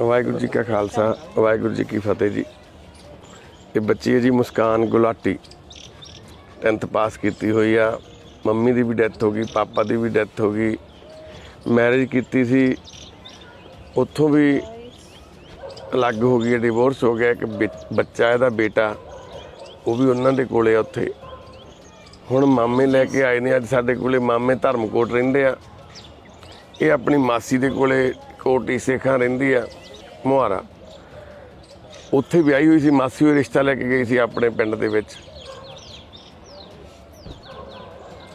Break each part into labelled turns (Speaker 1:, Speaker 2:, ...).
Speaker 1: ਵਾਹਿਗੁਰੂ ਜੀ ਕਾ ਖਾਲਸਾ, ਵਾਹਿਗੁਰੂ ਜੀ ਕੀ ਫਤਿਹ ਜੀ। ਇਹ ਬੱਚੀ ਹੈ ਜੀ ਮੁਸਕਾਨ ਗੁਲਾਟੀ। 10th ਪਾਸ ਕੀਤੀ ਹੋਈ ਆ। ਮੰਮੀ ਦੀ ਵੀ ਡੈਥ ਹੋ ਗਈ, ਪਾਪਾ ਦੀ ਵੀ ਡੈਥ ਹੋ ਗਈ। ਮੈਰਿਜ ਕੀਤੀ ਸੀ। ਉੱਥੋਂ ਵੀ ਅਲੱਗ ਹੋ ਗਈ ਡਿਵੋਰਸ ਹੋ ਗਿਆ, ਇੱਕ ਬਿ- ਬੱਚਾ ਇਹਦਾ ਬੇਟਾ। ਉਹ ਵੀ ਉਹਨਾਂ ਦੇ ਕੋਲੇ ਆ ਉੱਥੇ। ਹੁਣ ਮਾਮੇ ਲੈ ਕੇ ਆਏ ਨੇ, ਅੱਜ ਸਾਡੇ ਕੋਲੇ ਮਾਮੇ ਧਰਮਕੋਟ ਰਹਿੰਦੇ ਆ। ਇਹ ਆਪਣੀ ਮਾਸੀ ਦੇ ਕੋਲੇ ਕੋਟੀ ਸੇਖਾਂ ਰਹਿੰਦੀ ਆ। ਮੁਹਾਰਾ। ਉੱਥੇ ਵਿਆਹੀ ਹੋਈ ਸੀ, ਮਾਸੀ ਉਹ ਰਿਸ਼ਤਾ ਲੈ ਕੇ ਗਈ ਸੀ ਆਪਣੇ ਪਿੰਡ ਦੇ ਵਿੱਚ।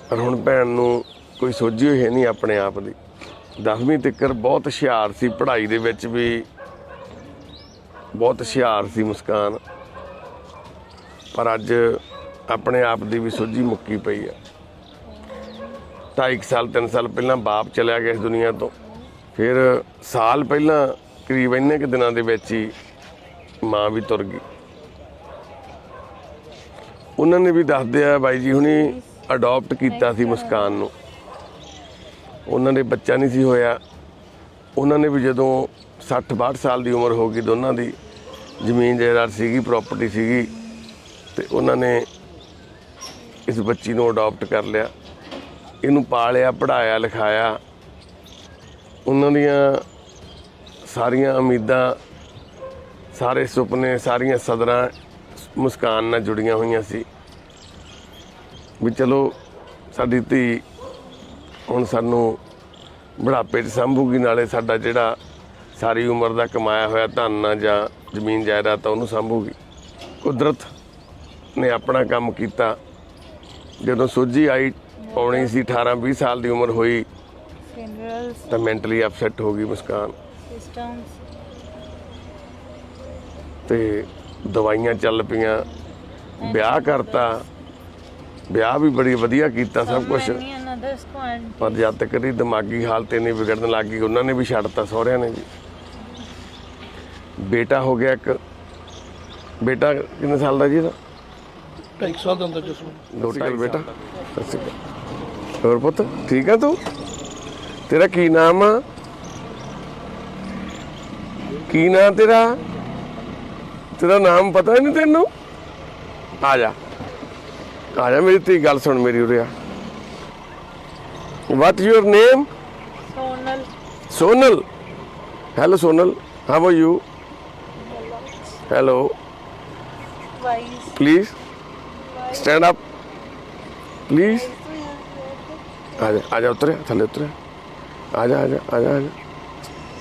Speaker 1: ਪਰ ਹੁਣ ਭੈਣ ਨੂੰ ਕੋਈ ਸੋਝੀ ਹੋਈ ਹੈ ਨਹੀਂ ਆਪਣੇ ਆਪ ਦੀ। 10ਵੀਂ ਤੱਕਰ ਬਹੁਤ ਹੁਸ਼ਿਆਰ ਸੀ, ਪੜ੍ਹਾਈ ਦੇ ਵਿੱਚ ਵੀ ਬਹੁਤ ਹੁਸ਼ਿਆਰ ਸੀ ਮੁਸਕਾਨ। ਪਰ ਅੱਜ ਆਪਣੇ ਆਪ ਦੀ ਵੀ ਸੋਝੀ ਮੁੱਕੀ ਪਈ ਆ। ਢਾਈ ਕੁ ਸਾਲ 3 ਸਾਲ ਪਹਿਲਾਂ ਬਾਪ ਚਲਿਆ ਗਿਆ ਇਸ ਦੁਨੀਆ ਤੋਂ। ਫਿਰ ਸਾਲ ਪਹਿਲਾਂ ਕਰੀਬ ਇੰਨੇ ਕੁ ਦਿਨਾਂ ਦੇ ਵਿੱਚ ਹੀ ਮਾਂ ਵੀ ਤੁਰ ਗਈ। ਉਹਨਾਂ ਨੇ ਵੀ ਦੱਸਦੇ ਆ ਬਾਈ ਜੀ ਹੁਣੀ ਅਡਾਪਟ ਕੀਤਾ ਸੀ ਮੁਸਕਾਨ ਨੂੰ। ਉਹਨਾਂ ਦੇ ਬੱਚਾ ਨਹੀਂ ਸੀ ਹੋਇਆ। ਉਹਨਾਂ ਨੇ ਵੀ ਜਦੋਂ 60 62 ਸਾਲ ਦੀ ਉਮਰ ਹੋ ਗਈ ਦੋਨਾਂ ਦੀ, ਜ਼ਮੀਨ ਜਾਇਦਾਦ ਸੀਗੀ ਪ੍ਰਾਪਰਟੀ ਸੀਗੀ, ਤੇ ਉਹਨਾਂ ਨੇ ਇਸ ਬੱਚੀ ਨੂੰ ਅਡਾਪਟ ਕਰ ਲਿਆ। ਇਹਨੂੰ ਪਾਲਿਆ ਪੜਾਇਆ ਲਿਖਾਇਆ। ਉਹਨਾਂ ਦੀਆਂ ਸਾਰੀਆਂ ਉਮੀਦਾਂ ਸਾਰੇ ਸੁਪਨੇ ਸਾਰੀਆਂ ਸਦਰਾਂ ਮੁਸਕਾਨ ਨਾਲ ਜੁੜੀਆਂ ਹੋਈਆਂ ਸੀ। ਵੀ ਚਲੋ ਸਾਡੀ ਧੀ ਹੁਣ ਸਾਨੂੰ ਬੁਢਾਪੇ 'ਚ ਸੰਭੂਗੀ ਨਾਲੇ ਸਾਡਾ ਜਿਹੜਾ ਸਾਰੀ ਉਮਰ ਦਾ ਕਮਾਇਆ ਹੋਇਆ ਧਨ ਜਾਂ ਜ਼ਮੀਨ ਜਾਇਦਾਦ ਤਾਂ ਉਹਨੂੰ ਸੰਭੂਗੀ। ਕੁਦਰਤ ਨੇ ਆਪਣਾ ਕੰਮ ਕੀਤਾ। ਜਦੋਂ ਸੋਝੀ ਆਈ ਪੌਣੀ ਸੀ 18 20 ਸਾਲ ਦੀ ਉਮਰ ਹੋਈ ਤਾਂ ਮੈਂਟਲੀ ਅਪਸੈਟ ਹੋ ਗਈ ਮੁਸਕਾਨ।
Speaker 2: Systems,
Speaker 1: ਤੇ ਦਵਾਈਆਂ ਚੱਲ ਪਈਆਂ ਵਿਆਹ ਕਰਤਾ। ਵਿਆਹ ਵੀ ਬੜੀ ਵਧੀਆ ਕੀਤਾ ਸਭ ਕੁਝ
Speaker 2: many another squad.
Speaker 1: ਪਰ ਜਦ ਤੱਕ ਇਹਦੀ ਦਿਮਾਗੀ ਹਾਲਤ ਇੰਨੀ ਵਿਗੜਨ ਲੱਗ ਗਈ ਉਹਨਾਂ ਨੇ ਵੀ ਛੱਡਤਾ ਸਹੁਰਿਆਂ ਨੇ ਜੀ ਬੇਟਾ ਹੋ ਗਿਆ ਇੱਕ। ਬੇਟਾ ਕਿੰਨੇ ਸਾਲ ਦਾ ਜੀ ਇਹਦਾ?
Speaker 3: ਢਾਈ ਕੁ ਸਾਲ ਦਾ ਹੁੰਦਾ ਜਸਮਨ
Speaker 1: ਦੋ ਸਾਲ ਬੇਟਾ। ਸਤਿ ਸ਼੍ਰੀ ਅਕਾਲ। ਹੋਰ ਪੁੱਤ ਠੀਕ ਆ ਤੂੰ? ਤੇਰਾ ਕੀ ਨਾਮ ਆ? ਕੀ ਨਾਮ ਤੇਰਾ? ਤੇਰਾ ਨਾਮ ਪਤਾ ਨਹੀਂ ਤੈਨੂੰ? ਆ ਜਾ। ਆ ਜਾ ਮੇਰੀ ਤੀ ਗੱਲ ਸੁਣ ਮੇਰੀ ਉਰੇ ਆ। What your name
Speaker 2: Sonal,
Speaker 1: Sonal? Hello Sonal. How are you hello please stand up please ਆ ਜਾ ਆ ਜਾ ਉਤਰਿਆ ਥੱਲੇ ਉਤਰਿਆ ਆ ਜਾ ਆ ਜਾ ਆ ਜਾ ਆ ਜਾ।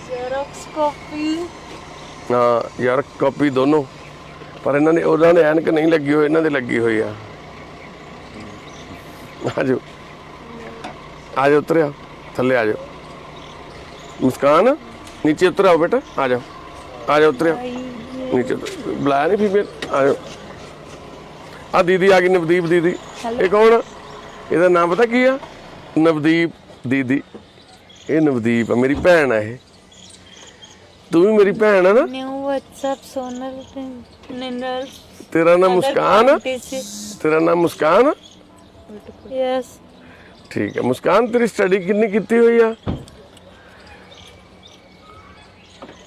Speaker 2: Xerox copy,
Speaker 1: ਹਾਂ ਯਾਰ ਕਾਪੀ ਦੋਨੋਂ। ਪਰ ਇਹਨਾਂ ਨੇ ਉਹਨਾਂ ਦੇ ਐਨਕ ਨਹੀਂ ਲੱਗੀ ਹੋਈ ਇਹਨਾਂ ਦੇ ਲੱਗੀ ਹੋਈ ਆ। ਆ ਜਾਓ ਆ ਜਾ ਉਤਰਿਆ। ਥੱਲੇ ਆ ਜਾਓ ਮੁਸਕਾਨ ਨੀਚੇ ਉਤਰ ਆਓ ਬੇਟਾ। ਆ ਜਾਓ ਆ ਜਾ ਉਤਰਿਆ। ਨੀਚੇ ਬੁਲਾਇਆ ਨਹੀਂ ਫੀਮੇਲ ਆ ਜਾਓ ਆ ਦੀਦੀ ਆ ਗਈ ਨਵਦੀਪ ਦੀਦੀ। ਇਹ ਕੌਣ? ਇਹਦਾ ਨਾਮ ਪਤਾ ਕੀ ਆ? ਨਵਦੀਪ ਦੀਦੀ। ਇਹ ਨਵਦੀਪ ਆ ਮੇਰੀ ਭੈਣ ਆ ਇਹ। ਤੂੰ ਵੀ ਮੇਰੀ ਭੈਣ ਆ ਨਾ।
Speaker 2: New WhatsApp, Sonal, minerals.
Speaker 1: ਤੇਰਾ ਨਾਮ ਮੁਸਕਾਨ ਆ। ਤੇਰਾ ਨਾਮ ਮੁਸਕਾਨ ਆ।
Speaker 2: Yes,
Speaker 1: ਠੀਕ ਹੈ ਮੁਸਕਾਨ ਤੇਰੀ ਸਟੱਡੀ ਕਿੰਨੀ ਕੀਤੀ ਹੋਈ ਆ?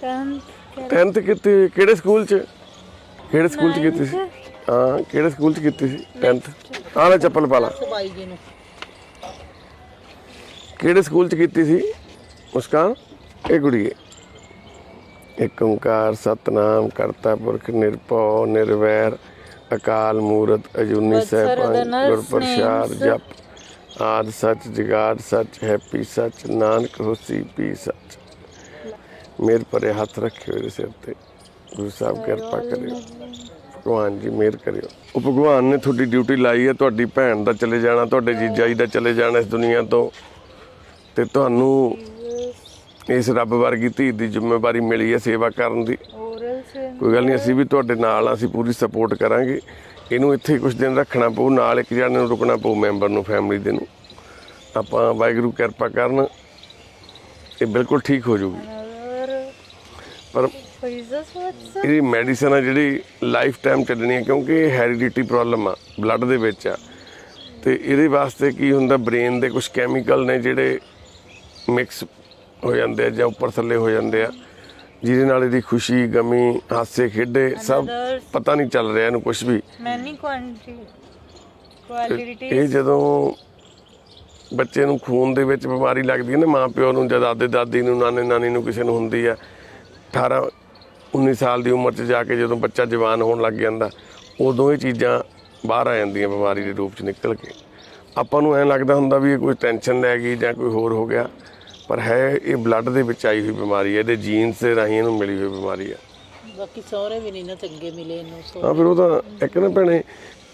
Speaker 2: 10th,
Speaker 1: 10th ਕੀਤੀ ਹੋਈ, ਕਿਹੜੇ ਸਕੂਲ ਚ? ਕਿਹੜੇ ਸਕੂਲ ਚ ਕੀਤੀ ਸੀ? ਹਾਂ ਕਿਹੜੇ ਸਕੂਲ ਚ ਕੀਤੀ ਸੀ? 10th ਆਹ ਲੈ ਚੱਪਲ ਪਾ ਲਾ। ਕਿਹੜੇ ਸਕੂਲ ਚ ਕੀਤੀ ਸੀ? ਮੁਸਕਾਨ ਇਹ ਕੁੜੀਏ ਏਕ ਓੰਕਾਰ ਸਤਨਾਮ ਕਰਤਾ ਪੁਰਖ ਨਿਰਭਉ ਨਿਰਵੈਰ ਅਕਾਲ ਮੂਰਤ ਅਜੂਨੀ ਸਹਿਬਾਨ
Speaker 2: ਅਗਨਸ
Speaker 1: ਗੁਰ ਪ੍ਰਸਾਦ
Speaker 2: names।
Speaker 1: ਜਪ ਆਦ ਸੱਚ ਜਗਾਦ ਸੱਚ ਹੈਪੀ ਸੱਚ ਨਾਨਕ ਹੋਸੀ ਪੀ ਸੱਚ। ਮੇਰ ਪਰੇ ਹੱਥ ਰੱਖਿਓ ਇਹਦੇ ਸਿਰ ਤੇ। ਗੁਰੂ ਸਾਹਿਬ ਕਿਰਪਾ ਕਰਿਓ। ਭਗਵਾਨ ਜੀ ਮਿਹਰ ਕਰਿਓ। ਉਹ ਭਗਵਾਨ ਨੇ ਤੁਹਾਡੀ ਡਿਊਟੀ ਲਾਈ ਹੈ ਤੁਹਾਡੀ ਭੈਣ ਦਾ ਚਲੇ ਜਾਣਾ ਤੁਹਾਡੇ ਜੀਜਾ ਜੀ ਦਾ ਚਲੇ ਜਾਣਾ ਇਸ ਦੁਨੀਆ ਤੋਂ। ਤੇ ਤੁਹਾਨੂੰ ਇਸ ਰੱਬ ਵਰਗੀ ਧੀ ਦੀ ਜ਼ਿੰਮੇਵਾਰੀ ਮਿਲੀ ਹੈ ਸੇਵਾ ਕਰਨ ਦੀ। ਕੋਈ ਗੱਲ ਨਹੀਂ ਅਸੀਂ ਵੀ ਤੁਹਾਡੇ ਨਾਲ ਆ ਅਸੀਂ ਪੂਰੀ ਸਪੋਰਟ ਕਰਾਂਗੇ। ਇਹਨੂੰ ਇੱਥੇ ਕੁਝ ਦਿਨ ਰੱਖਣਾ ਪਊ ਨਾਲ ਇੱਕ ਜਣੇ ਨੂੰ ਰੁਕਣਾ ਪਊ ਮੈਂਬਰ ਨੂੰ ਫੈਮਿਲੀ ਦੇ ਨੂੰ। ਆਪਾਂ ਵਾਹਿਗੁਰੂ ਕਿਰਪਾ ਕਰਨ ਇਹ ਬਿਲਕੁਲ ਠੀਕ ਹੋ ਜਾਊਗੀ। ਪਰ. ਇਹਦੀ ਮੈਡੀਸਨ ਆ ਜਿਹੜੀ ਲਾਈਫ ਟਾਈਮ ਚੱਲਣੀ ਹੈ ਕਿਉਂਕਿ ਇਹ ਹੈਰੀਡਿਟੀ ਪ੍ਰੋਬਲਮ ਆ ਬਲੱਡ ਦੇ ਵਿੱਚ ਆ। ਤੇ ਇਹਦੇ ਵਾਸਤੇ ਕੀ ਹੁੰਦਾ ਬ੍ਰੇਨ ਦੇ ਕੁਝ ਕੈਮੀਕਲ ਨੇ ਜਿਹੜੇ ਮਿਕਸ ਹੋ ਜਾਂਦੇ ਆ ਜਾਂ ਉੱਪਰ ਥੱਲੇ ਹੋ ਜਾਂਦੇ ਆ। ਜਿਹਦੇ ਨਾਲ ਇਹਦੀ ਖੁਸ਼ੀ ਗਮੀ ਹਾਸੇ ਖੇਡੇ ਸਭ ਪਤਾ ਨਹੀਂ ਚੱਲ ਰਿਹਾ ਇਹਨੂੰ ਕੁਝ ਵੀ. ਇਹ ਜਦੋਂ ਬੱਚੇ ਨੂੰ ਖੂਨ ਦੇ ਵਿੱਚ ਬਿਮਾਰੀ ਲੱਗਦੀ ਹੈ ਨਾ ਮਾਂ ਪਿਓ ਨੂੰ ਜਾਂ ਦਾਦੇ ਦਾਦੀ ਨੂੰ ਨਾਨੇ ਨਾਨੀ ਨੂੰ ਕਿਸੇ ਨੂੰ ਹੁੰਦੀ ਆ 18 19 ਸਾਲ ਦੀ ਉਮਰ 'ਚ ਜਾ ਕੇ ਜਦੋਂ ਬੱਚਾ ਜਵਾਨ ਹੋਣ ਲੱਗ ਜਾਂਦਾ ਉਦੋਂ ਇਹ ਚੀਜ਼ਾਂ ਬਾਹਰ ਆ ਜਾਂਦੀਆਂ ਬਿਮਾਰੀ ਦੇ ਰੂਪ 'ਚ ਨਿਕਲ ਕੇ। ਆਪਾਂ ਨੂੰ ਐਂ ਲੱਗਦਾ ਹੁੰਦਾ ਵੀ ਇਹ ਕੋਈ ਟੈਨਸ਼ਨ ਲੈ ਗਈ ਜਾਂ ਕੋਈ ਹੋਰ ਹੋ ਗਿਆ। ਪਰ ਹੈ ਇਹ ਬਲੱਡ ਦੇ ਵਿੱਚ ਆਈ ਹੋਈ ਬਿਮਾਰੀ ਹੈ ਇਹਦੇ ਜੀਨਸ ਦੇ ਰਾਹੀਂ ਇਹਨੂੰ ਮਿਲੀ ਹੋਈ ਬਿਮਾਰੀ ਹੈ।
Speaker 4: ਬਾਕੀ ਸਹੁਰੇ ਵੀ ਨਹੀਂ ਨਾ ਚੰਗੇ ਮਿਲੇ ਇਹਨੂੰ ਸੋ
Speaker 1: ਹਾਂ ਫਿਰ ਉਹ ਤਾਂ ਇੱਕ ਨਾ ਭੈਣੇ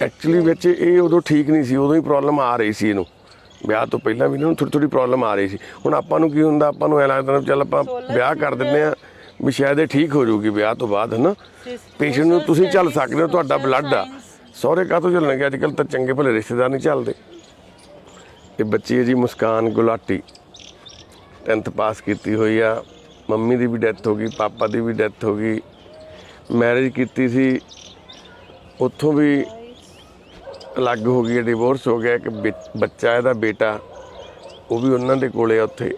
Speaker 1: ਐਕਚੁਅਲੀ ਵਿੱਚ ਇਹ ਉਦੋਂ ਠੀਕ ਨਹੀਂ ਸੀ ਉਦੋਂ ਹੀ ਪ੍ਰੋਬਲਮ ਆ ਰਹੀ ਸੀ ਇਹਨੂੰ। ਵਿਆਹ ਤੋਂ ਪਹਿਲਾਂ ਵੀ ਇਹਨੂੰ ਥੋੜੀ ਥੋੜੀ ਪ੍ਰੋਬਲਮ ਆ ਰਹੀ ਸੀ। ਹੁਣ ਆਪਾਂ ਨੂੰ ਕੀ ਹੁੰਦਾ ਆਪਾਂ ਨੂੰ ਐ ਲੱਗਦਾ ਨਾ ਚੱਲ ਆਪਾਂ ਵਿਆਹ ਕਰ ਦਿੰਦੇ ਆ ਵੀ ਸ਼ਾਇਦ ਇਹ ਠੀਕ ਹੋ ਜਾਊਗੀ ਵਿਆਹ ਤੋਂ ਬਾਅਦ ਹਨਾ? ਪੇਸ਼ੈਂਟ ਨੂੰ ਤੁਸੀਂ ਚੱਲ ਸਕਦੇ ਹੋ ਤੁਹਾਡਾ ਬਲੱਡ ਆ। ਸਹੁਰੇ ਕਾਹਤੋਂ ਚੱਲਣਗੇ? ਅੱਜ ਕੱਲ ਤਾਂ ਚੰਗੇ ਭਲੇ ਰਿਸ਼ਤੇਦਾਰ ਨਹੀਂ ਚੱਲਦੇ। ਇਹ ਬੱਚੀ ਹੈ ਜੀ ਮੁਸਕਾਨ ਗੁਲਾਟੀ। 10th ਪਾਸ ਕੀਤੀ ਹੋਈ ਆ। ਮੰਮੀ ਦੀ ਵੀ ਡੈਥ ਹੋ ਗਈ ਪਾਪਾ ਦੀ ਵੀ ਡੈਥ ਹੋ ਗਈ। ਮੈਰਿਜ ਕੀਤੀ ਸੀ। ਉੱਥੋਂ ਵੀ ਅਲੱਗ ਹੋ ਗਈ ਡਿਵੋਰਸ ਹੋ ਗਿਆ ਇੱਕ ਬਿ- ਬੱਚਾ ਇਹਦਾ ਬੇਟਾ ਉਹ ਵੀ ਉਹਨਾਂ ਦੇ ਕੋਲੇ ਆ ਉੱਥੇ.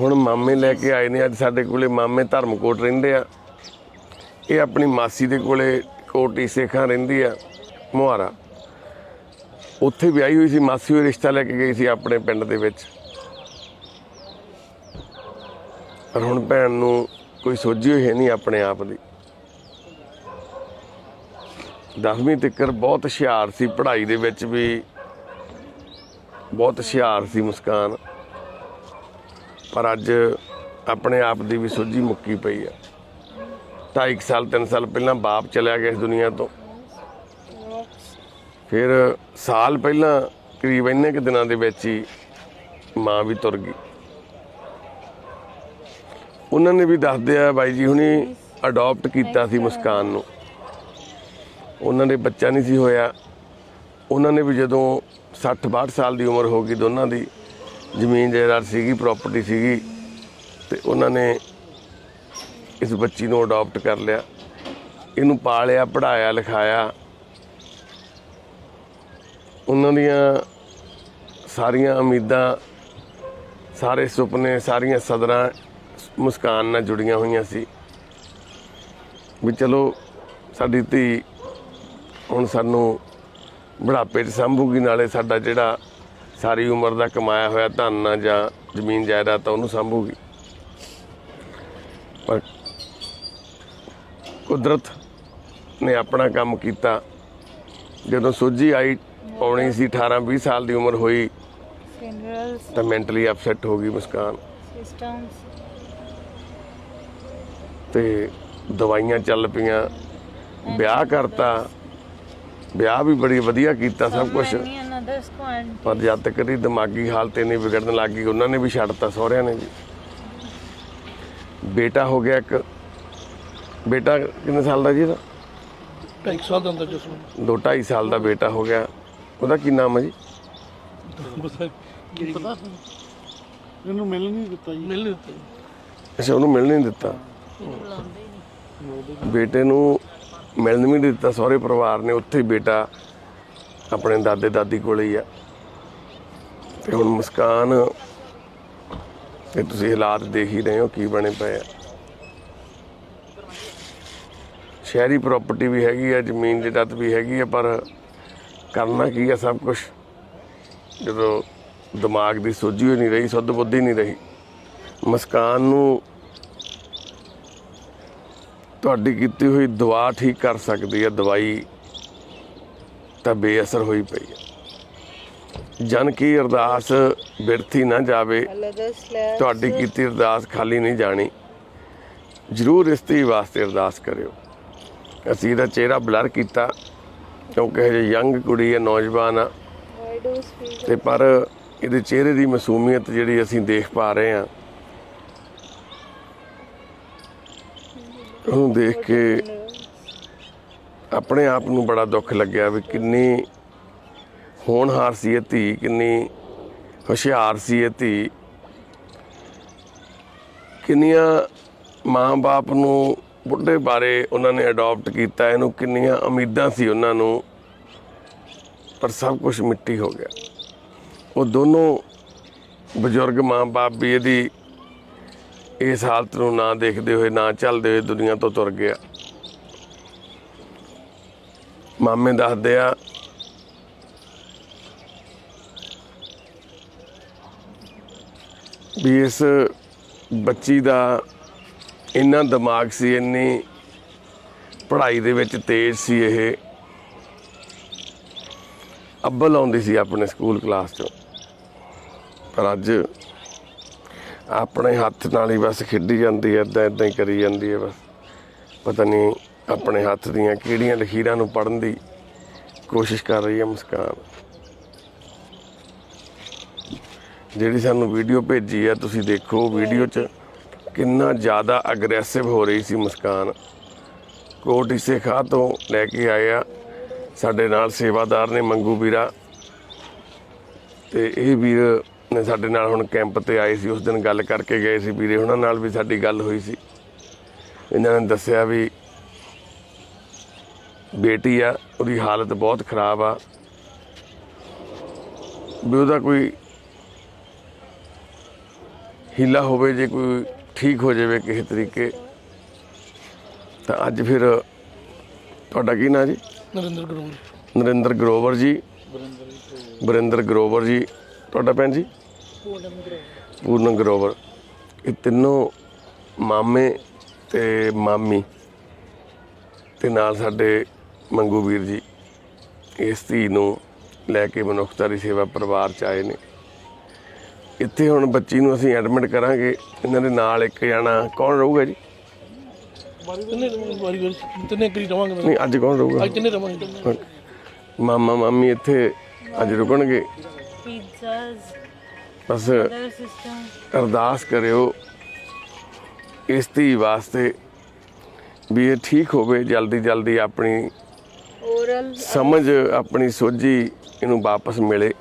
Speaker 1: ਹੁਣ ਮਾਮੇ ਲੈ ਕੇ ਆਏ ਨੇ ਅੱਜ ਸਾਡੇ ਕੋਲੇ ਮਾਮੇ ਧਰਮਕੋਟ ਰਹਿੰਦੇ ਆ। ਇਹ ਆਪਣੀ ਮਾਸੀ ਦੇ ਕੋਲੇ ਕੋਟੀ ਸੇਖਾਂ ਰਹਿੰਦੀ ਆ ਮੁਹਾਰਾ। ਉੱਥੇ ਵਿਆਹੀ ਹੋਈ ਸੀ, ਮਾਸੀ ਉਹ ਰਿਸ਼ਤਾ ਲੈ ਕੇ ਗਈ ਸੀ ਆਪਣੇ ਪਿੰਡ ਦੇ ਵਿੱਚ। ਪਰ ਹੁਣ ਭੈਣ ਨੂੰ ਕੋਈ ਸੋਝੀ ਹੋਈ ਹੈ ਨਹੀਂ ਆਪਣੇ ਆਪ ਦੀ। ਦਸਵੀਂ ਤੱਕ ਬਹੁਤ ਹੁਸ਼ਿਆਰ ਸੀ, ਪੜ੍ਹਾਈ ਦੇ ਵਿੱਚ ਵੀ ਬਹੁਤ ਹੁਸ਼ਿਆਰ ਸੀ ਮੁਸਕਾਨ। ਪਰ ਅੱਜ ਆਪਣੇ ਆਪ ਦੀ ਵੀ ਸੋਝੀ ਮੁੱਕੀ ਪਈ ਆ। ਢਾਈ ਕੁ ਸਾਲ 3 ਸਾਲ ਪਹਿਲਾਂ ਬਾਪ ਚਲਿਆ ਗਿਆ ਇਸ ਦੁਨੀਆ ਤੋਂ। ਫਿਰ ਸਾਲ ਪਹਿਲਾਂ ਕਰੀਬ ਇੰਨੇ ਕੁ ਦਿਨਾਂ ਦੇ ਵਿੱਚ ਹੀ ਮਾਂ ਵੀ ਤੁਰ ਗਈ। ਉਹਨਾਂ ਨੇ ਵੀ ਦੱਸਦੇ ਆ ਬਾਈ ਜੀ ਹੁਣੀ ਅਡਾਪਟ ਕੀਤਾ ਸੀ ਮੁਸਕਾਨ ਨੂੰ। ਉਹਨਾਂ ਦੇ ਬੱਚਾ ਨਹੀਂ ਸੀ ਹੋਇਆ। ਉਹਨਾਂ ਨੇ ਵੀ ਜਦੋਂ 60 62 ਸਾਲ ਦੀ ਉਮਰ ਹੋ ਗਈ ਦੋਨਾਂ ਦੀ, ਜ਼ਮੀਨ ਜਾਇਦਾਦ ਸੀਗੀ ਪ੍ਰਾਪਰਟੀ ਸੀਗੀ, ਤੇ ਉਹਨਾਂ ਨੇ ਇਸ ਬੱਚੀ ਨੂੰ ਅਡਾਪਟ ਕਰ ਲਿਆ। ਇਹਨੂੰ ਪਾਲਿਆ ਪੜਾਇਆ ਲਿਖਾਇਆ। ਉਹਨਾਂ ਦੀਆਂ ਸਾਰੀਆਂ ਉਮੀਦਾਂ, ਸਾਰੇ ਸੁਪਨੇ, ਸਾਰੀਆਂ ਸਦਰਾਂ ਮੁਸਕਾਨ ਨਾਲ ਜੁੜੀਆਂ ਹੋਈਆਂ ਸੀ। ਵੀ ਚਲੋ, ਸਾਡੀ ਧੀ ਹੁਣ ਸਾਨੂੰ ਬੁਢਾਪੇ 'ਚ ਸੰਭੂਗੀ, ਨਾਲੇ ਸਾਡਾ ਜਿਹੜਾ ਸਾਰੀ ਉਮਰ ਦਾ ਕਮਾਇਆ ਹੋਇਆ ਧਨ ਆ ਜਾਂ ਜ਼ਮੀਨ ਜਾਇਦਾਦ ਤਾਂ ਉਹਨੂੰ ਸੰਭੂਗੀ। ਪਰ ਕੁਦਰਤ ਨੇ ਆਪਣਾ ਕੰਮ ਕੀਤਾ। ਜਦੋਂ ਸੋਝੀ ਆਈ ਪੌਣੀ ਸੀ 18 20 ਸਾਲ ਦੀ ਉਮਰ ਹੋਈ।
Speaker 2: Funerals,
Speaker 1: ਤਾਂ ਮੈਂਟਲੀ ਅਪਸੈਟ ਹੋ ਗਈ ਮੁਸਕਾਨ. ਤੇ ਦਵਾਈਆਂ ਚੱਲ ਪਈਆਂ ਵਿਆਹ ਕਰਤਾ। ਵਿਆਹ ਵੀ ਬੜੀ ਵਧੀਆ ਕੀਤਾ ਸਭ ਕੁਝ. ਪਰ ਜਦ ਤੱਕ ਦੀ ਦਿਮਾਗੀ ਹਾਲਤ ਨਹੀਂ ਵਿਗੜਨ ਲੱਗ ਗਈ ਉਹਨਾਂ ਨੇ ਵੀ ਛੱਡਤਾ ਸਹੁਰਿਆਂ ਨੇ ਵੀ। ਬੇਟਾ ਹੋ ਗਿਆ ਇੱਕ। ਬੇਟਾ ਕਿੰਨੇ ਸਾਲ ਦਾ ਜੀ ਇਹਦਾ?
Speaker 3: ਢਾਈ ਕੁ ਸਾਲ ਦਾ
Speaker 1: ਦੋ ਢਾਈ ਸਾਲ ਦਾ ਬੇਟਾ ਹੋ ਗਿਆ। ਉਹਦਾ ਕੀ ਨਾਮ ਹੈ ਜੀ?
Speaker 4: ਪਤਾ
Speaker 3: ਇਹਨੂੰ ਮਿਲ ਨਹੀਂ ਦਿੱਤਾ ਜੀ। ਮਿਲ ਨਹੀਂ ਦਿੱਤਾ
Speaker 1: ਅੱਛਾ ਉਹਨੂੰ ਮਿਲ ਨਹੀਂ ਦਿੱਤਾ।
Speaker 4: ਬੁਲਾਉਂਦੇ ਹੀ ਨਹੀਂ
Speaker 1: ਬੇਟੇ ਨੂੰ ਮਿਲਣ ਵੀ ਨਹੀਂ ਦਿੱਤਾ ਸਹੁਰੇ ਪਰਿਵਾਰ ਨੇ ਉੱਥੇ ਬੇਟਾ ਆਪਣੇ ਦਾਦੇ ਦਾਦੀ ਕੋਲੇ ਹੀ ਆ। ਤੇ ਹੁਣ ਮੁਸਕਾਨ ਤੇ ਤੁਸੀਂ ਹਾਲਾਤ ਦੇਖ ਹੀ ਰਹੇ ਹੋ ਕੀ ਬਣੇ ਪਏ ਆ। ਸ਼ਹਿਰੀ ਪ੍ਰਾਪਰਟੀ ਵੀ ਹੈਗੀ ਆ ਜ਼ਮੀਨ ਜਾਇਦਾਦ ਵੀ ਹੈਗੀ ਆ ਪਰ ਕਰਨਾ ਕੀ ਆ ਸਭ ਕੁਝ ਜਦੋਂ ਦਿਮਾਗ ਦੀ ਸੋਝੀ ਹੋਈ ਨਹੀਂ ਰਹੀ, ਸੁੱਧ ਬੁੱਧੀ ਨਹੀਂ ਰਹੀ, ਮਸਕਾਨ ਨੂੰ ਤੁਹਾਡੀ ਕੀਤੀ ਹੋਈ ਦਵਾ ਠੀਕ ਕਰ ਸਕਦੀ ਹੈ ਦਵਾਈ ਤਾਂ ਬੇਅਸਰ ਹੋਈ ਪਈ ਹੈ ਜਨ ਕੀ ਅਰਦਾਸ ਬਿਰਥੀ ਨਾ ਜਾਵੇ, ਤੁਹਾਡੀ ਕੀਤੀ ਅਰਦਾਸ ਖਾਲੀ ਨਹੀਂ ਜਾਣੀ। ਜ਼ਰੂਰ ਇਸ ਦੀ ਵਾਸਤੇ ਅਰਦਾਸ ਕਰਿਓ। ਅਸੀਂ ਇਹਦਾ ਚਿਹਰਾ ਬਲਰ ਕੀਤਾ। ਕਿਉਂਕਿ ਹਜੇ ਯੰਗ ਕੁੜੀ ਹੈ, ਨੌਜਵਾਨ ਆ।
Speaker 2: Why
Speaker 1: ਤੇ ਪਰ ਇਹਦੇ ਚਿਹਰੇ ਦੀ ਮਾਸੂਮੀਅਤ ਜਿਹੜੀ ਅਸੀਂ ਦੇਖ ਪਾ ਰਹੇ ਹਾਂ, ਉਹਨੂੰ ਦੇਖ ਕੇ ਆਪਣੇ ਆਪ ਨੂੰ ਬੜਾ ਦੁੱਖ ਲੱਗਿਆ ਵੀ ਕਿੰਨੀ ਹੋਣਹਾਰ ਸੀ ਇਹ ਧੀ, ਕਿੰਨੀ ਹੁਸ਼ਿਆਰ ਸੀ ਇਹ ਧੀ। ਕਿੰਨੀਆਂ ਮਾਂ-ਬਾਪ ਨੂੰ ਬੁੱਢੇ ਬਾਰੇ ਉਹਨਾਂ ਨੇ ਅਡਾਪਟ ਕੀਤਾ, ਇਹਨੂੰ ਕਿੰਨੀਆਂ ਉਮੀਦਾਂ ਸੀ ਉਹਨਾਂ ਨੂੰ, ਪਰ ਸਭ ਕੁਝ ਮਿੱਟੀ ਹੋ ਗਿਆ। ਉਹ ਦੋਨੋਂ ਬਜ਼ੁਰਗ ਮਾਂ-ਬਾਪ ਵੀ ਇਹਦੀ, ਇਸ ਹਾਲਤ ਨੂੰ ਨਾ ਦੇਖਦੇ ਹੋਏ, ਨਾ ਚੱਲਦੇ ਹੋਏ ਦੁਨੀਆ ਤੋਂ ਤੁਰ ਗਿਆ। ਮਾਮੇ ਦੱਸਦੇ ਆ, ਵੀ ਇਸ ਬੱਚੀ ਦਾ ਇੰਨਾ ਦਿਮਾਗ ਸੀ, ਇੰਨੀ ਪੜ੍ਹਾਈ ਦੇ ਵਿੱਚ ਤੇਜ਼ ਸੀ ਇਹ। ਅੱਬਲ ਆਉਂਦੀ ਸੀ ਆਪਣੇ ਸਕੂਲ ਕਲਾਸ 'ਚੋਂ। ਪਰ ਅੱਜ ਆਪਣੇ ਹੱਥ ਨਾਲ ਹੀ ਬਸ ਖੇਡੀ ਜਾਂਦੀ ਹੈ ਇਦਾਂ ਇਦਾਂ ਹੀ ਕਰੀ ਜਾਂਦੀ ਹੈ ਬਸ। ਪਤਾ ਨਹੀਂ ਆਪਣੇ ਹੱਥ ਦੀਆਂ ਕਿਹੜੀਆਂ ਲਖੀਰਾਂ ਨੂੰ ਪੜਨ ਦੀ ਕੋਸ਼ਿਸ਼ ਕਰ ਰਹੀ ਹੈ ਮੁਸਕਾਨ। ਜਿਹੜੀ ਸਾਨੂੰ ਵੀਡੀਓ ਭੇਜੀ ਆ ਤੁਸੀਂ ਦੇਖੋ ਵੀਡੀਓ 'ਚ ਕਿੰਨਾ ਜ਼ਿਆਦਾ ਅਗਰੈਸਿਵ ਹੋ ਰਹੀ ਸੀ ਮੁਸਕਾਨ। ਕੋਟ ਇਸੇ ਖਾ ਤੋਂ ਲੈ ਕੇ ਆਏ ਆ। ਸਾਡੇ ਨਾਲ ਸੇਵਾਦਾਰ ਨੇ ਮੰਗੂ ਵੀਰਾ। ਤੇ ਇਹ ਵੀਰ ਨੇ ਸਾਡੇ ਨਾਲ ਹੁਣ ਕੈਂਪ ਤੇ ਆਏ ਸੀ। ਉਸ ਦਿਨ ਗੱਲ ਕਰਕੇ ਗਏ ਸੀ ਵੀਰੇ। ਉਹਨਾਂ ਨਾਲ ਵੀ ਸਾਡੀ ਗੱਲ ਹੋਈ ਸੀ। ਇਹਨਾਂ ਨੇ ਦੱਸਿਆ ਵੀ ਬੇਟੀ ਆ, ਉਹਦੀ ਹਾਲਤ ਬਹੁਤ ਖਰਾਬ ਆ। ਵੀ ਉਹਦਾ ਕੋਈ ਹੀਲਾ ਹੋਵੇ, ਜੇ ਕੋਈ ਠੀਕ ਹੋ ਜਾਵੇ ਕਿਸੇ ਤਰੀਕੇ ਤਾਂ ਅੱਜ ਫਿਰ ਤੁਹਾਡਾ ਕੀ ਨਾਂ ਜੀ?
Speaker 3: ਨਰਿੰਦਰ ਗਰੋਵਰ।
Speaker 1: ਨਰਿੰਦਰ ਗਰੋਵਰ ਜੀ। ਬਰਿੰਦਰ ਗਰੋਵਰ ਜੀ ਤੁਹਾਡਾ ਭੈਣ ਜੀ? ਪੂਰਨ ਗਰੋਵਰ। ਇਹ ਤਿੰਨੋਂ ਮਾਮੇ ਤੇ ਮਾਮੀ ਤੇ ਨਾਲ ਸਾਡੇ ਮੰਗੂ ਵੀਰ ਜੀ ਇਸ ਧੀ ਨੂੰ ਲੈ ਕੇ ਮਨੁੱਖਤਾ ਦੀ ਸੇਵਾ ਪਰਿਵਾਰ ਚ ਆਏ ਨੇ। ਇੱਥੇ ਹੁਣ ਬੱਚੀ ਨੂੰ ਅਸੀਂ ਐਡਮਿਟ ਕਰਾਂਗੇ ਇਹਨਾਂ ਦੇ ਨਾਲ ਇੱਕ ਜਣਾ ਕੌਣ ਰਹੂਗਾ ਜੀ
Speaker 3: ਤਿੰਨੇ ਵਾਰੀ ਵਾਰੀ ਤਿੰਨੇ ਕਰੀ ਰਵਾਂਗੇ
Speaker 1: ਨਹੀਂ ਅੱਜ ਕੌਣ ਰਹੂਗਾ
Speaker 3: ਅੱਜ ਤਿੰਨੇ ਰਵਾਂਗੇ
Speaker 1: ਮਾਮਾ ਮਾਮੀ ਇੱਥੇ ਅੱਜ ਰੁਕਣਗੇ ਬਸ. ਅਰਦਾਸ ਕਰਿਓ ਇਸ ਧੀ ਵਾਸਤੇ ਵੀ ਇਹ ਠੀਕ ਹੋਵੇ ਜਲਦੀ ਜਲਦੀ ਆਪਣੀ. ਸਮਝ ਆਪਣੀ ਸੋਝੀ ਇਹਨੂੰ ਵਾਪਸ ਮਿਲੇ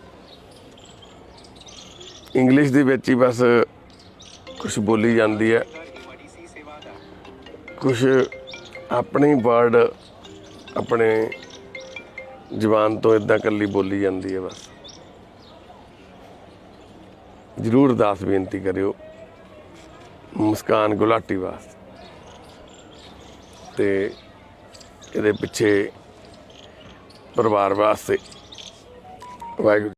Speaker 1: ਇੰਗਲਿਸ਼ ਦੇ ਵਿੱਚ ਹੀ ਬਸ ਕੁਝ ਬੋਲੀ ਜਾਂਦੀ ਹੈ। ਕੁਝ ਆਪਣੇ ਵਰਡ ਆਪਣੇ ਜ਼ੁਬਾਨ ਤੋਂ ਇਦਾਂ ਕੱਲੀ ਬੋਲੀ ਜਾਂਦੀ ਹੈ ਬਸ। ਜ਼ਰੂਰ ਅਰਦਾਸ ਬੇਨਤੀ ਕਰਿਓ। ਮੁਸਕਾਨ ਗੁਲਾਟੀ ਵਾਸਤੇ ਤੇ ਇਹਦੇ ਪਿੱਛੇ ਪਰਿਵਾਰ ਵਾਸਤੇ ਵਾਹਿਗੁਰੂ